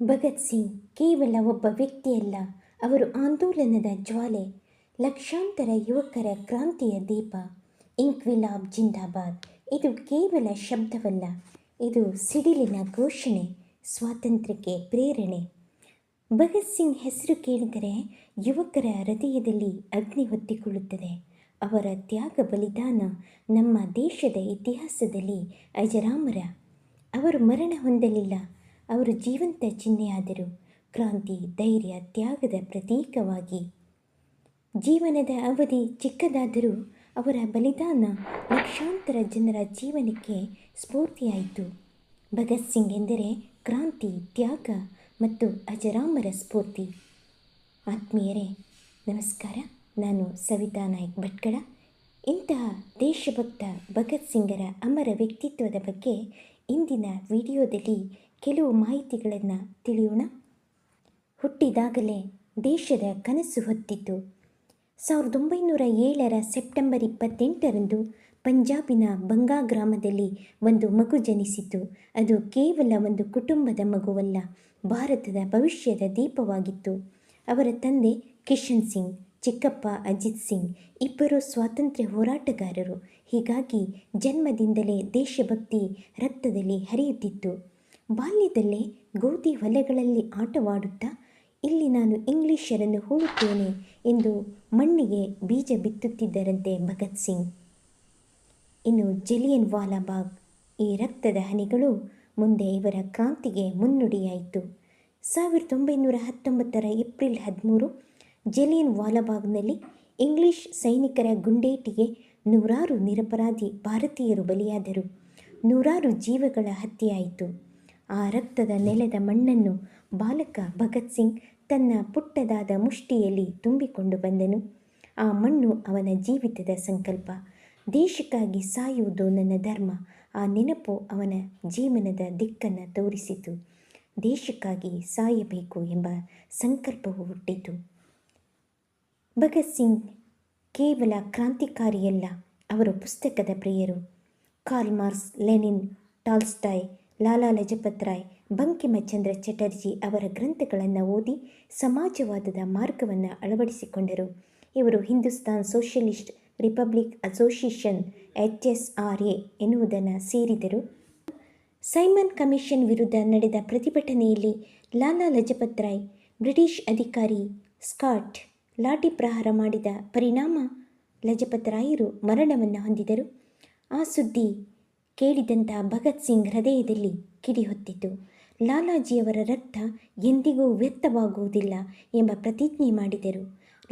ಭಗತ್ ಸಿಂಗ್ ಕೇವಲ ಒಬ್ಬ ವ್ಯಕ್ತಿಯಲ್ಲ, ಅವರು ಆಂದೋಲನದ ಜ್ವಾಲೆ, ಲಕ್ಷಾಂತರ ಯುವಕರ ಕ್ರಾಂತಿಯ ದೀಪ ಇಂಕ್ವಿಲಾಬ್ ಜಿಂದಾಬಾದ್. ಇದು ಕೇವಲ ಶಬ್ದವಲ್ಲ, ಇದು ಸಿಡಿಲಿನ ಘೋಷಣೆ, ಸ್ವಾತಂತ್ರ್ಯಕ್ಕೆ ಪ್ರೇರಣೆ. ಭಗತ್ ಸಿಂಗ್ ಹೆಸರು ಕೇಳಿದರೆ ಯುವಕರ ಹೃದಯದಲ್ಲಿ ಅಗ್ನಿ ಹೊತ್ತಿಕೊಳ್ಳುತ್ತದೆ. ಅವರ ತ್ಯಾಗ ಬಲಿದಾನ ನಮ್ಮ ದೇಶದ ಇತಿಹಾಸದಲ್ಲಿ ಅಜರಾಮರ. ಅವರು ಮರಣ ಹೊಂದಲಿಲ್ಲ ಅವರು ಜೀವಂತ ಚಿಹ್ನೆಯಾದರು. ಕ್ರಾಂತಿ, ಧೈರ್ಯ, ತ್ಯಾಗದ ಪ್ರತೀಕವಾಗಿ. ಜೀವನದ ಅವಧಿ ಚಿಕ್ಕದಾದರೂ ಅವರ ಬಲಿದಾನ ಲಕ್ಷಾಂತರ ಜನರ ಜೀವನಕ್ಕೆ ಸ್ಫೂರ್ತಿಯಾಯಿತು. ಭಗತ್ ಸಿಂಗ್ ಎಂದರೆ ಕ್ರಾಂತಿ, ತ್ಯಾಗ ಮತ್ತು ಅಜರಾಮರ ಸ್ಫೂರ್ತಿ. ಆತ್ಮೀಯರೇ, ನಮಸ್ಕಾರ. ನಾನು ಸವಿತಾ ನಾಯ್ಕ್ ಭಟ್ಕಳ. ಇಂತಹ ದೇಶಭಕ್ತ ಭಗತ್ ಸಿಂಗರ ಅಮರ ವ್ಯಕ್ತಿತ್ವದ ಬಗ್ಗೆ ಇಂದಿನ ವಿಡಿಯೋದಲ್ಲಿ ಕೆಲವು ಮಾಹಿತಿಗಳನ್ನು ತಿಳಿಯೋಣ. ಹುಟ್ಟಿದಾಗಲೇ ದೇಶದ ಕನಸು ಹೊತ್ತಿತ್ತು ಸಾವಿರದ ಒಂಬೈನೂರ ಏಳರ ಸೆಪ್ಟೆಂಬರ್ ಇಪ್ಪತ್ತೆಂಟರಂದು ಪಂಜಾಬಿನ ಬಂಗಾ ಗ್ರಾಮದಲ್ಲಿ ಒಂದು ಮಗು ಜನಿಸಿತು. ಅದು ಕೇವಲ ಒಂದು ಕುಟುಂಬದ ಮಗುವಲ್ಲ, ಭಾರತದ ಭವಿಷ್ಯದ ದೀಪವಾಗಿತ್ತು. ಅವರ ತಂದೆ ಕಿಶನ್ ಸಿಂಗ್, ಚಿಕ್ಕಪ್ಪ ಅಜಿತ್ ಸಿಂಗ್ ಇಬ್ಬರು ಸ್ವಾತಂತ್ರ್ಯ ಹೋರಾಟಗಾರರು. ಹೀಗಾಗಿ ಜನ್ಮದಿಂದಲೇ ದೇಶಭಕ್ತಿ ರಕ್ತದಲ್ಲಿ ಹರಿಯುತ್ತಿತ್ತು. ಬಾಲ್ಯದಲ್ಲೇ ಗೋಧಿ ಹೊಲೆಗಳಲ್ಲಿ ಆಟವಾಡುತ್ತಾ, ಇಲ್ಲಿ ನಾನು ಇಂಗ್ಲಿಷರನ್ನು ಹೂಳುತ್ತೇನೆ ಎಂದು ಮಣ್ಣಿಗೆ ಬೀಜ ಬಿತ್ತುತ್ತಿದ್ದರಂತೆ ಭಗತ್ ಸಿಂಗ್. ಇನ್ನು ಜಲಿಯನ್ ವಾಲಾಬಾಗ್ ಈ ರಕ್ತದ ಹನಿಗಳು ಮುಂದೆ ಇವರ ಕ್ರಾಂತಿಗೆ ಮುನ್ನುಡಿಯಾಯಿತು. ಸಾವಿರದ ಒಂಬೈನೂರ ಹತ್ತೊಂಬತ್ತರ ಏಪ್ರಿಲ್ ಹದಿಮೂರು, ಜಲಿಯನ್ ವಾಲಾಬಾಗ್ನಲ್ಲಿ ಇಂಗ್ಲಿಷ್ ಸೈನಿಕರ ಗುಂಡೇಟಿಗೆ ನೂರಾರು ನಿರಪರಾಧಿ ಭಾರತೀಯರು ಬಲಿಯಾದರು. ನೂರಾರು ಜೀವಗಳ ಹತ್ಯೆಯಾಯಿತು. ಆ ರಕ್ತದ ನೆಲದ ಮಣ್ಣನ್ನು ಬಾಲಕ ಭಗತ್ ಸಿಂಗ್ ತನ್ನ ಪುಟ್ಟದಾದ ಮುಷ್ಟಿಯಲ್ಲಿ ತುಂಬಿಕೊಂಡು ಬಂದನು. ಆ ಮಣ್ಣು ಅವನ ಜೀವಿತದ ಸಂಕಲ್ಪ. ದೇಶಕ್ಕಾಗಿ ಸಾಯುವುದು ನನ್ನ ಧರ್ಮ. ಆ ನೆನಪು ಅವನ ಜೀವನದ ದಿಕ್ಕನ್ನು ತೋರಿಸಿತು. ದೇಶಕ್ಕಾಗಿ ಸಾಯಬೇಕು ಎಂಬ ಸಂಕಲ್ಪವು ಹುಟ್ಟಿತು. ಭಗತ್ ಸಿಂಗ್ ಕೇವಲ ಕ್ರಾಂತಿಕಾರಿಯಲ್ಲ, ಅವರು ಪುಸ್ತಕದ ಪ್ರಿಯರು. Karl Marx, Lenin, Tolstoy Lala Lajpat Rai Bankimchandra Chatterjee ಅವರ ಗ್ರಂಥಗಳನ್ನು ಓದಿ ಸಮಾಜವಾದದ ಮಾರ್ಗವನ್ನು ಅಳವಡಿಸಿಕೊಂಡರು. ಇವರು Hindustan socialist republic association H S R A ಎನ್ನುವುದನ್ನು ಸೇರಿದರು. ಸೈಮನ್ ಕಮಿಷನ್ ವಿರುದ್ಧ ನಡೆದ ಪ್ರತಿಭಟನೆಯಲ್ಲಿ ಲಾಲಾ ಲಜಪತ್ ರಾಯ್ ಬ್ರಿಟಿಷ್ ಅಧಿಕಾರಿ ಸ್ಕಾಟ್ ಲಾಠಿ ಪ್ರಹಾರ ಮಾಡಿದ ಪರಿಣಾಮ ಲಜಪತ್ ರಾಯರು ಮರಣವನ್ನು ಹೊಂದಿದರು. ಆ ಸುದ್ದಿ ಕೇಳಿದಂಥ ಭಗತ್ ಸಿಂಗ್ ಹೃದಯದಲ್ಲಿ ಕಿಡಿಹೊತ್ತಿತು ಲಾಲಾಜಿಯವರ ರಕ್ತ ಎಂದಿಗೂ ವ್ಯರ್ಥವಾಗುವುದಿಲ್ಲ ಎಂಬ ಪ್ರತಿಜ್ಞೆ ಮಾಡಿದರು.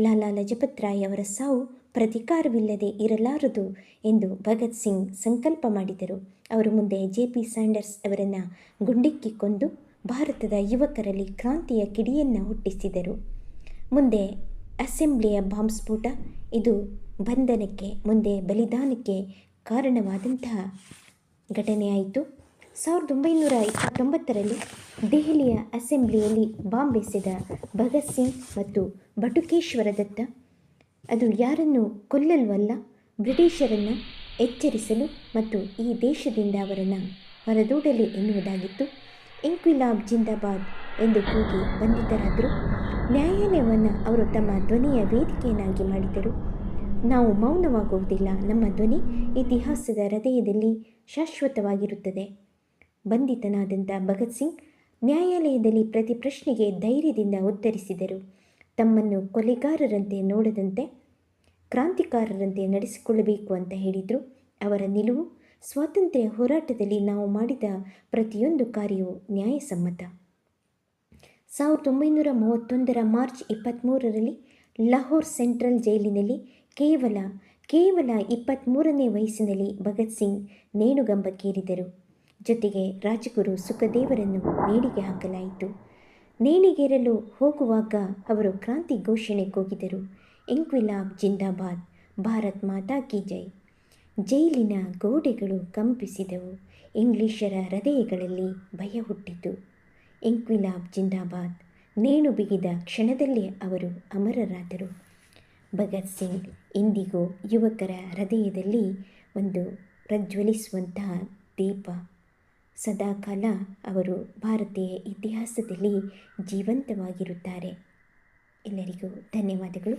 ಲಾಲಾ ಲಜಪತ್ ರಾಯ್ ಅವರ ಸಾವು ಪ್ರತಿಕಾರವಿಲ್ಲದೆ ಇರಲಾರದು ಎಂದು ಭಗತ್ ಸಿಂಗ್ ಸಂಕಲ್ಪ ಮಾಡಿದರು. ಅವರು ಮುಂದೆ ಜೆ ಪಿ ಸ್ಯಾಂಡರ್ಸ್ ಅವರನ್ನು ಗುಂಡಿಕ್ಕಿ ಕೊಂದು ಭಾರತದ ಯುವಕರಲ್ಲಿ ಕ್ರಾಂತಿಯ ಕಿಡಿಯನ್ನು ಹುಟ್ಟಿಸಿದರು. ಮುಂದೆ ಅಸೆಂಬ್ಲಿಯ ಬಾಂಬ್ ಸ್ಫೋಟ, ಇದು ಬಂಧನಕ್ಕೆ ಮುಂದೆ ಬಲಿದಾನಕ್ಕೆ ಕಾರಣವಾದಂತಹ ಘಟನೆಯಾಯಿತು ಸಾವಿರದ ಒಂಬೈನೂರ ಇಪ್ಪತ್ತೊಂಬತ್ತರಲ್ಲಿ ದೆಹಲಿಯ ಅಸೆಂಬ್ಲಿಯಲ್ಲಿ ಬಾಂಬ್ ಎಸೆದ ಭಗತ್ ಸಿಂಗ್ ಮತ್ತು ಬಟುಕೇಶ್ವರ ದತ್ತ, ಅದು ಯಾರನ್ನು ಕೊಲ್ಲಲ್ವಲ್ಲ, ಬ್ರಿಟಿಷರನ್ನು ಎಚ್ಚರಿಸಲು ಮತ್ತು ಈ ದೇಶದಿಂದ ಅವರನ್ನು ಹೊರದೂಡಲಿ ಎನ್ನುವುದಾಗಿತ್ತು. ಇಂಕ್ವಿಲಾಬ್ ಜಿಂದಾಬಾದ್ ಎಂದು ಕೂಗಿ ಬಂಧಿತರಾದರು. ನ್ಯಾಯಾಲಯವನ್ನು ಅವರು ತಮ್ಮ ಧ್ವನಿಯ ವೇದಿಕೆಯನ್ನಾಗಿ ಮಾಡಿದರು ನಾವು ಮೌನವಾಗುವುದಿಲ್ಲ. ನಮ್ಮ ಧ್ವನಿ ಇತಿಹಾಸದ ಹೃದಯದಲ್ಲಿ ಶಾಶ್ವತವಾಗಿರುತ್ತದೆ. ಬಂಧಿತನಾದಂಥ ಭಗತ್ ಸಿಂಗ್ ನ್ಯಾಯಾಲಯದಲ್ಲಿ ಪ್ರತಿ ಪ್ರಶ್ನೆಗೆ ಧೈರ್ಯದಿಂದ ಉತ್ತರಿಸಿದರು. ತಮ್ಮನ್ನು ಕೊಲೆಗಾರರಂತೆ ನೋಡದಂತೆ, ಕ್ರಾಂತಿಕಾರರಂತೆ ನಡೆಸಿಕೊಳ್ಳಬೇಕು ಅಂತ ಹೇಳಿದರು. ಅವರ ನಿಲುವು, ಸ್ವಾತಂತ್ರ್ಯ ಹೋರಾಟದಲ್ಲಿ ನಾವು ಮಾಡಿದ ಪ್ರತಿಯೊಂದು ಕಾರ್ಯವು ನ್ಯಾಯಸಮ್ಮತ. ಸಾವಿರದ ಒಂಬೈನೂರ ಮೂವತ್ತೊಂದರ ಮಾರ್ಚ್ ಇಪ್ಪತ್ತ್ಮೂರರಲ್ಲಿ ಲಾಹೋರ್ ಸೆಂಟ್ರಲ್ ಜೈಲಿನಲ್ಲಿ ಕೇವಲ ಕೇವಲ ಇಪ್ಪತ್ತ್ಮೂರನೇ ವಯಸ್ಸಿನಲ್ಲಿ ಭಗತ್ ಸಿಂಗ್ ನೇಣುಗಂಬಕ್ಕೇರಿದರು. ಜೊತೆಗೆ ರಾಜಗುರು ಸುಖದೇವರನ್ನು ನೇಣಿಗೆ ಹಾಕಲಾಯಿತು. ನೇಣಿಗೇರಲು ಹೋಗುವಾಗ ಅವರು ಕ್ರಾಂತಿ ಘೋಷಣೆ ಕೂಗಿದರು ಇಂಕ್ವಿಲಾಬ್ ಜಿಂದಾಬಾದ್, ಭಾರತ್ ಮಾತಾ ಕಿ ಜೈ. ಜೈಲಿನ ಗೋಡೆಗಳು ಕಂಪಿಸಿದವು. ಇಂಗ್ಲಿಷರ ಹೃದಯಗಳಲ್ಲಿ ಭಯ ಹುಟ್ಟಿತು. ಇಂಕ್ವಿಲಾಬ್ ಜಿಂದಾಬಾದ್ ನೇಣು ಬಿಗಿದ ಕ್ಷಣದಲ್ಲೇ ಅವರು ಅಮರರಾದರು. ಭಗತ್ ಸಿಂಗ್ ಇಂದಿಗೂ ಯುವಕರ ಹೃದಯದಲ್ಲಿ ಒಂದು ಪ್ರಜ್ವಲಿಸುವಂತಹ ದೀಪ. ಸದಾಕಾಲ ಅವರು ಭಾರತೀಯ ಇತಿಹಾಸದಲ್ಲಿ ಜೀವಂತವಾಗಿರುತ್ತಾರೆ. ಎಲ್ಲರಿಗೂ ಧನ್ಯವಾದಗಳು.